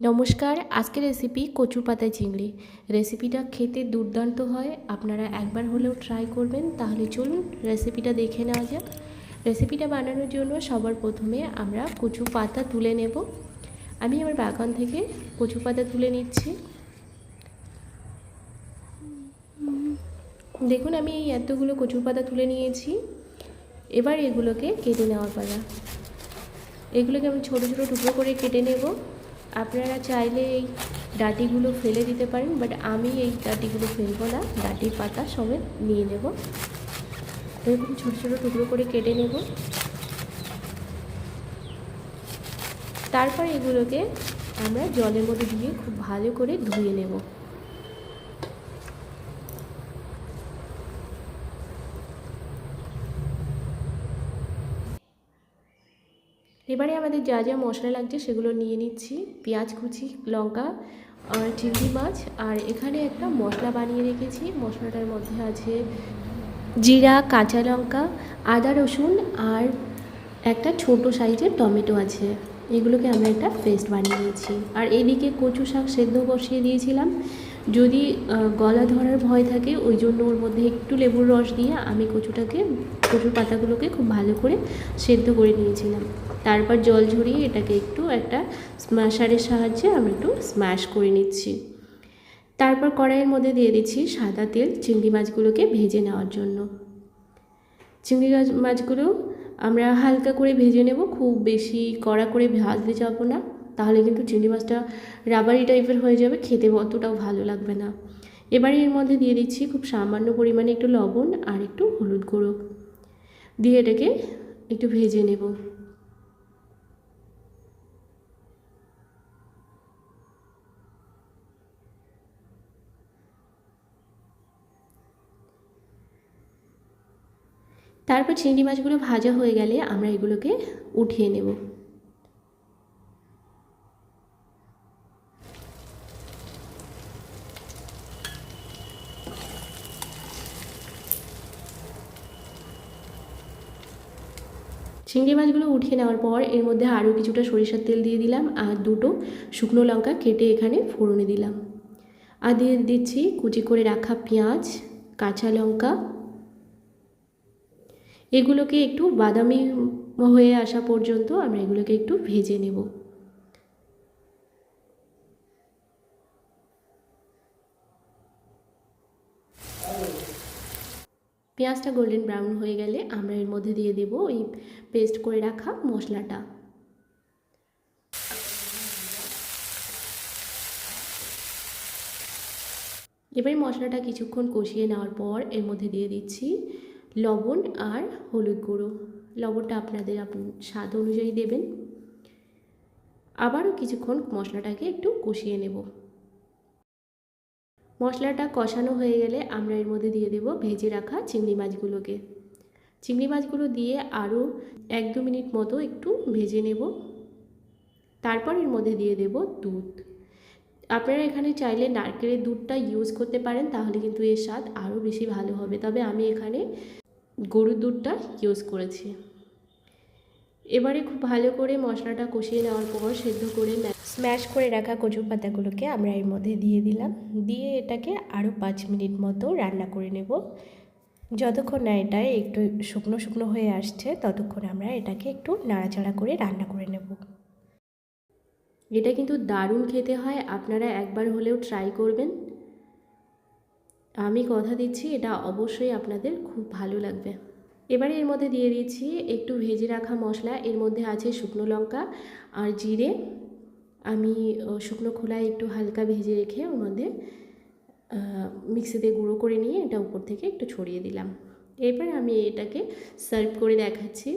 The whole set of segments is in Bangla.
নমস্কার, আজকের রেসিপি কচু পাতা চিংড়ি। রেসিপিটা খেতে দুর্দান্ত হয়, আপনারা একবার হলেও ট্রাই করবেন, তাহলে চলুন রেসিপিটা দেখে নেওয়া যাক। রেসিপিটা বানানোর জন্য সবার প্রথমে আমরা কচু পাতা তুলে নেব। আমি আমার বাগান থেকে কচু পাতা তুলে নিচ্ছি। দেখুন, আমি এই এতগুলো কচুর পাতা তুলে নিয়েছি। এবার এগুলোকে কেটে নেওয়ার পালা। এগুলোকে আমি ছোটো ছোটো টুকরো করে কেটে নেব। আপনারা চাইলে এই ডাটিগুলো ফেলে দিতে পারেন বাট আমি এই ডাটিগুলো ফেলব না। ডাটির পাতা সমেত নিয়ে নেব। এরকম ছোটো ছোটো টুকরো করে কেটে নেব। তারপর এগুলোকে আমরা জলের মধ্যে দিয়ে খুব ভালো করে ধুয়ে নেব। এবারে আমাদের যা যা মশলা লাগছে সেগুলো নিয়ে নিচ্ছি। পেঁয়াজ কুচি, লঙ্কা আর চিংড়ি মাছ, আর এখানে একটা মশলা বানিয়ে রেখেছি। মশলাটার মধ্যে আছে জিরা, কাঁচা লঙ্কা, আদা রসুন, আর একটা ছোট সাইজের টমেটো আছে। এগুলোকে আমরা একটা পেস্ট বানিয়ে নিয়েছি। আর এদিকে কচু শাক সেদ্ধ বসিয়ে দিয়েছিলাম। যদি গলা ধরার ভয় থাকে, ওই জন্য ওর মধ্যে একটু লেবুর রস দিয়ে আমি কচুটাকে, কচুর পাতাগুলোকে খুব ভালো করে সেদ্ধ করে নিয়েছিলাম। তারপর জল ঝরিয়ে এটাকে একটু একটা স্ম্যাশারের সাহায্যে আমরা একটু স্ম্যাশ করে নিচ্ছি। তারপর কড়াইয়ের মধ্যে দিয়ে দিচ্ছি সাদা তেল চিংড়ি মাছগুলোকে ভেজে নেওয়ার জন্য। চিংড়ি মাছগুলো আমরা হালকা করে ভেজে নেব, খুব বেশি কড়া করে ভাজতে যাব না। তাহলে কিন্তু চিংড়ি মাছটা রাবারি টাইপের হয়ে যাবে, খেতে অতটাও ভালো লাগবে না। এবারে এর মধ্যে দিয়ে দিচ্ছি খুব সামান্য পরিমাণে একটু লবণ আর একটু হলুদ গুঁড়ো। দিয়ে এটাকে একটু ভেজে নেব। তারপর চিংড়ি মাছগুলো ভাজা হয়ে গেলে আমরা এগুলোকে উঠিয়ে নেব। চিংড়ি মাছগুলো উঠিয়ে নেওয়ার পর এর মধ্যে আরও কিছুটা সরিষার তেল দিয়ে দিলাম আর দুটো শুকনো লঙ্কা কেটে এখানে ফোড়নে দিলাম। আর দিয়ে দিচ্ছি কুচি করে রাখা পেঁয়াজ, কাঁচা লঙ্কা। এগুলোকে একটু বাদামি হয়ে আসা পর্যন্ত আমরা এগুলোকে একটু ভেজে নেব। পেঁয়াজটা গোল্ডেন ব্রাউন হয়ে গেলে আমরা এর মধ্যে দিয়ে দেব ওই পেস্ট করে রাখা মশলাটা। এবারে মশলাটা কিছুক্ষণ কষিয়ে নেওয়ার পর এর মধ্যে দিয়ে দিচ্ছি লবণ আর হলুদ গুঁড়ো। লবণটা আপনাদের আপনি স্বাদ অনুযায়ী দেবেন। আবারও কিছুক্ষণ মশলাটাকে একটু কষিয়ে নেব। মশলাটা কষানো হয়ে গেলে আমরা এর মধ্যে দিয়ে দেব ভেজে রাখা চিংড়ি মাছগুলোকে। চিংড়ি মাছগুলো দিয়ে আরও এক দু মিনিট মতো একটু ভেজে নেব। তারপর এর মধ্যে দিয়ে দেব দুধ। আপনারা এখানে চাইলে নারকেলের দুধটা ইউজ করতে পারেন, তাহলে কিন্তু এর স্বাদ আরও বেশি ভালো হবে। তবে আমি এখানে গরুর দুধটা ইউজ করেছি। এবারে খুব ভালো করে মশলাটা কষিয়ে নেওয়ার পর সেদ্ধ করে স্ম্যাশ করে রাখা কচুর পাতাগুলোকে আমরা এর মধ্যে দিয়ে দিলাম। দিয়ে এটাকে আরও পাঁচ মিনিট মতো রান্না করে নেব। যতক্ষণ না এটা একটু শুকনো শুকনো হয়ে আসছে, ততক্ষণ আমরা এটাকে একটু নাড়াচাড়া করে রান্না করে নেব। এটা কিন্তু দারুণ খেতে হয়, আপনারা একবার হলেও ট্রাই করবেন। আমি কথা দিচ্ছি, এটা অবশ্যই আপনাদের খুব ভালো লাগবে। এবারে এর মধ্যে দিয়ে দিচ্ছি একটু ভেজে রাখা মশলা, এর মধ্যে আছে শুকনো লঙ্কা আর জিরে। আমি শুকনো খোলায় একটু হালকা ভেজে রেখে ওর মধ্যে মিক্সিতে গুঁড়ো করে নিয়ে এটা উপর থেকে একটু ছড়িয়ে দিলাম। এরপর আমি এটাকে সার্ভ করে দেখাচ্ছি।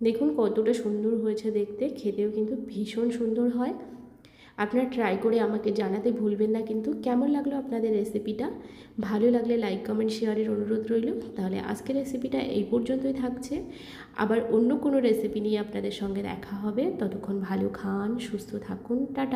দেখুন কতটা সুন্দর হয়েছে দেখতে, খেতেও কিন্তু ভীষণ সুন্দর হয়। আপনারা ট্রাই করে আমাকে জানাতে ভুলবেন না কিন্তু কেমন লাগল আপনাদের রেসিপিটা ভালো লাগলে লাইক কমেন্ট শেয়ারের অনুরোধ রইল। তাহলে আজকের রেসিপিটা এই পর্যন্তই থাকছে। আবার অন্য কোনো রেসিপি নিয়ে আপনাদের সঙ্গে দেখা হবে। ততক্ষণ ভালো খান, সুস্থ থাকুন, টাটা।